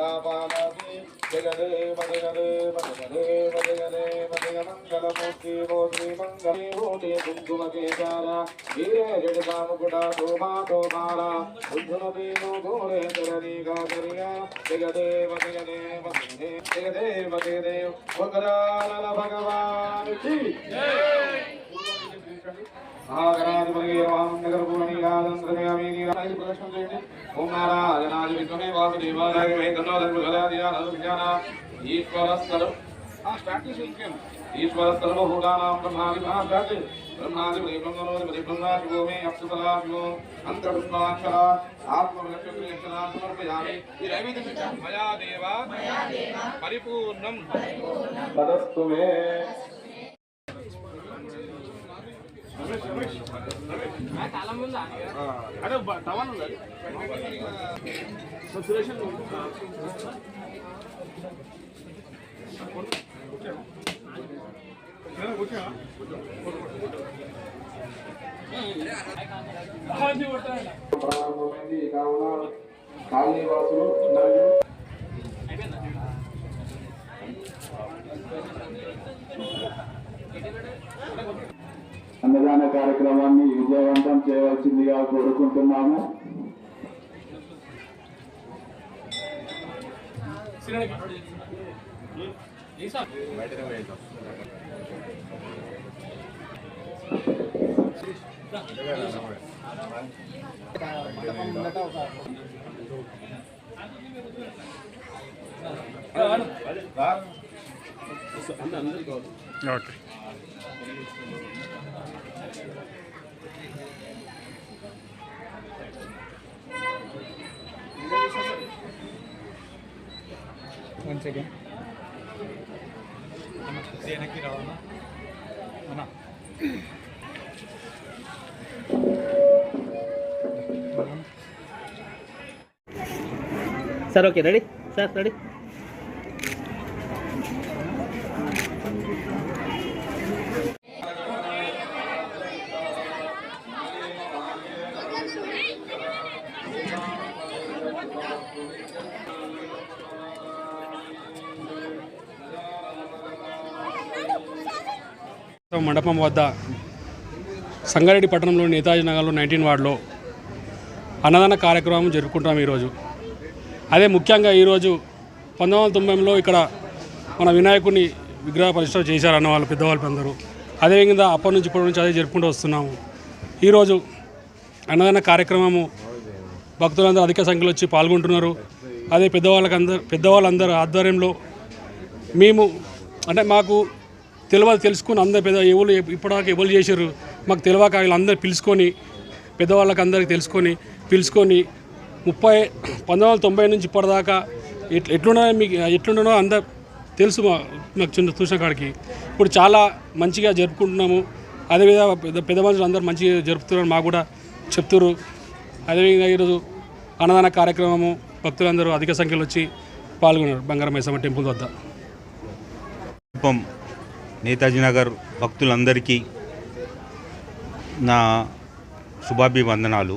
పాపాలే జగదే మదగదే మదగదే మదగదే మదగ మంగళమూర్తి ఓ శ్రీ మంగళే ఓటే కుంకుమ కేశార వీరే జడి సాముకుట శోభా శోభార కుంకుమీ గోరే తరణీ గాదరియ జగదే మదగదే మదగదే జగదే మదగదే ప్రదర్శన చేయండి ओम नारायणाय विद्महे वासुदेवाय धीमहि तन्नो धर्मगदाधियात् अभिज्ञानात् ईश्वरः ईश्वर सर्वभूतानां ब्रह्मादिभागात् ब्रह्मादिब्रह्मणोदिब्रह्मणात् गोमे अप्सुतलाभ्यो अन्तर्भुत्वाक्षरा आत्मविलक्षणक्षरा समर्पयामि मया देव परिपूर्णं तदस्तु मे అరే టవల్ ఉంది సురేష్ ప్రారంభమైంది కావున కాలనీ వాసులు మరియు అన్నదాన కార్యక్రమాన్ని విజయవంతం చేయవలసిందిగా కోరుకుంటున్నాము ఓకే ಒನ್ ಸೆಕೆಂಡ್ ಏನಕ್ಕೆ ರಾವಣ ಅಣ್ಣ sir okay ready sir ready మండపం వద్ద సంగారెడ్డి పట్టణంలో నేతాజీ నగర్లో నైన్టీన్ వార్డులో అన్నదాన కార్యక్రమం జరుపుకుంటాం ఈరోజు. అదే ముఖ్యంగా ఈరోజు పంతొమ్మిది వందల తొంభైలో ఇక్కడ మన వినాయకుడిని విగ్రహ పరిశ్రమ చేశారు అన్న వాళ్ళు పెద్దవాళ్ళు అందరూ. అదేవిధంగా అప్పటి నుంచి ఇప్పటి నుంచి అదే జరుపుకుంటూ వస్తున్నాము. ఈరోజు అన్నదాన కార్యక్రమము భక్తులందరూ అధిక సంఖ్యలో వచ్చి పాల్గొంటున్నారు. అదే పెద్దవాళ్ళకి అందరు పెద్దవాళ్ళందరూ ఆధ్వర్యంలో మేము అంటే మాకు తెలియదు తెలుసుకుని అందరు పెద్ద ఎవరు ఇప్పటిదాకా ఎవరు చేశారు? మాకు తెలియక వీళ్ళందరూ పిలుచుకొని పెద్దవాళ్ళకి అందరికి తెలుసుకొని పిలుచుకొని ముప్పై పంతొమ్మిది వందల తొంభై నుంచి ఇప్పటిదాకా ఎట్లా ఎట్లున్నా మీకు ఎట్లుండనో అందరు తెలుసు మా నాకు చిన్న చూసిన కాడికి. ఇప్పుడు చాలా మంచిగా జరుపుకుంటున్నాము. అదేవిధంగా పెద్ద పెద్ద మనుషులు అందరూ మంచిగా జరుపుతున్నారు మాకు కూడా చెప్తున్నారు అదేవిధంగా ఈరోజు అన్నదాన కార్యక్రమము భక్తులందరూ అధిక సంఖ్యలో వచ్చి పాల్గొన్నారు బంగారం మైసమ్మ టెంపుల్ వద్ద. నేతాజీ నగర్ భక్తులందరికీ నా శుభాభివందనాలు.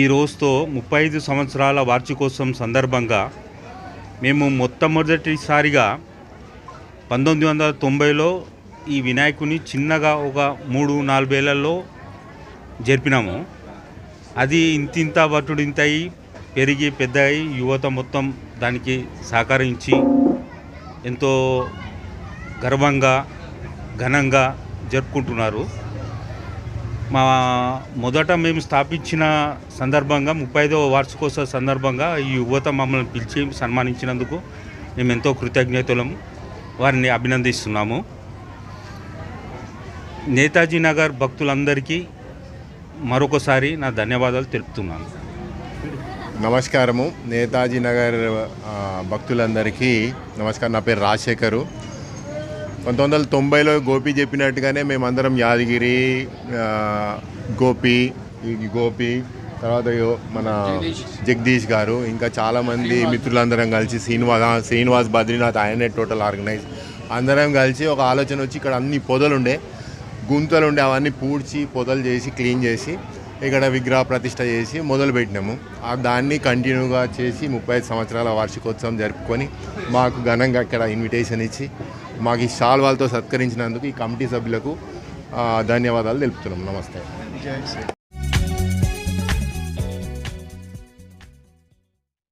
ఈ రోజుతో ముప్పై ఐదు సంవత్సరాల వార్షికోత్సవం సందర్భంగా మేము మొట్టమొదటిసారిగా పంతొమ్మిది వందల తొంభైలో ఈ వినాయకుని చిన్నగా ఒక మూడు నాలుగేళ్ళలో జరిపినాము. అది ఇంతింత బట్టుడు ఇంత అయి పెరిగి పెద్ద అయి యువత మొత్తం దానికి సహకరించి ఎంతో గర్వంగా ఘనంగా జరుపుకుంటున్నారు. మా మొదట మేము స్థాపించిన సందర్భంగా ముప్పై ఐదవ వార్షికోత్సవ సందర్భంగా ఈ యువత మమ్మల్ని పిలిచి సన్మానించినందుకు మేము ఎంతో కృతజ్ఞతలం. వారిని అభినందిస్తున్నాము. నేతాజీ నగర్ భక్తులందరికీ మరొకసారి నా ధన్యవాదాలు తెలుపుతున్నాను. నమస్కారము. నేతాజీ నగర్ భక్తులందరికీ నమస్కారం. నా పేరు రాజశేఖరు. పంతొమ్మిది వందల తొంభైలో గోపి చెప్పినట్టుగానే మేమందరం యాదగిరి గోపి గోపి తర్వాత మన జగదీష్ గారు ఇంకా చాలామంది మిత్రులందరం కలిసి శ్రీనివాస్ శ్రీనివాస్ బద్రీనాథ్ ఆయనే టోటల్ ఆర్గనైజ్. అందరం కలిసి ఒక ఆలోచన వచ్చి ఇక్కడ అన్ని పొదలు ఉండే గుంతలు ఉండే అవన్నీ పూడ్చి పొదలు చేసి క్లీన్ చేసి ఇక్కడ విగ్రహ ప్రతిష్ట చేసి మొదలు పెట్టినాము ఆ దాన్ని కంటిన్యూగా చేసి ముప్పై ఐదు సంవత్సరాల వార్షికోత్సవం జరుపుకొని మాకు ఘనంగా ఇక్కడ ఇన్విటేషన్ ఇచ్చి మాకు ఈ శాల్వాలతో సత్కరించినందుకు ఈ కమిటీ సభ్యులకు ధన్యవాదాలు తెలుపుతున్నాం. నమస్తే.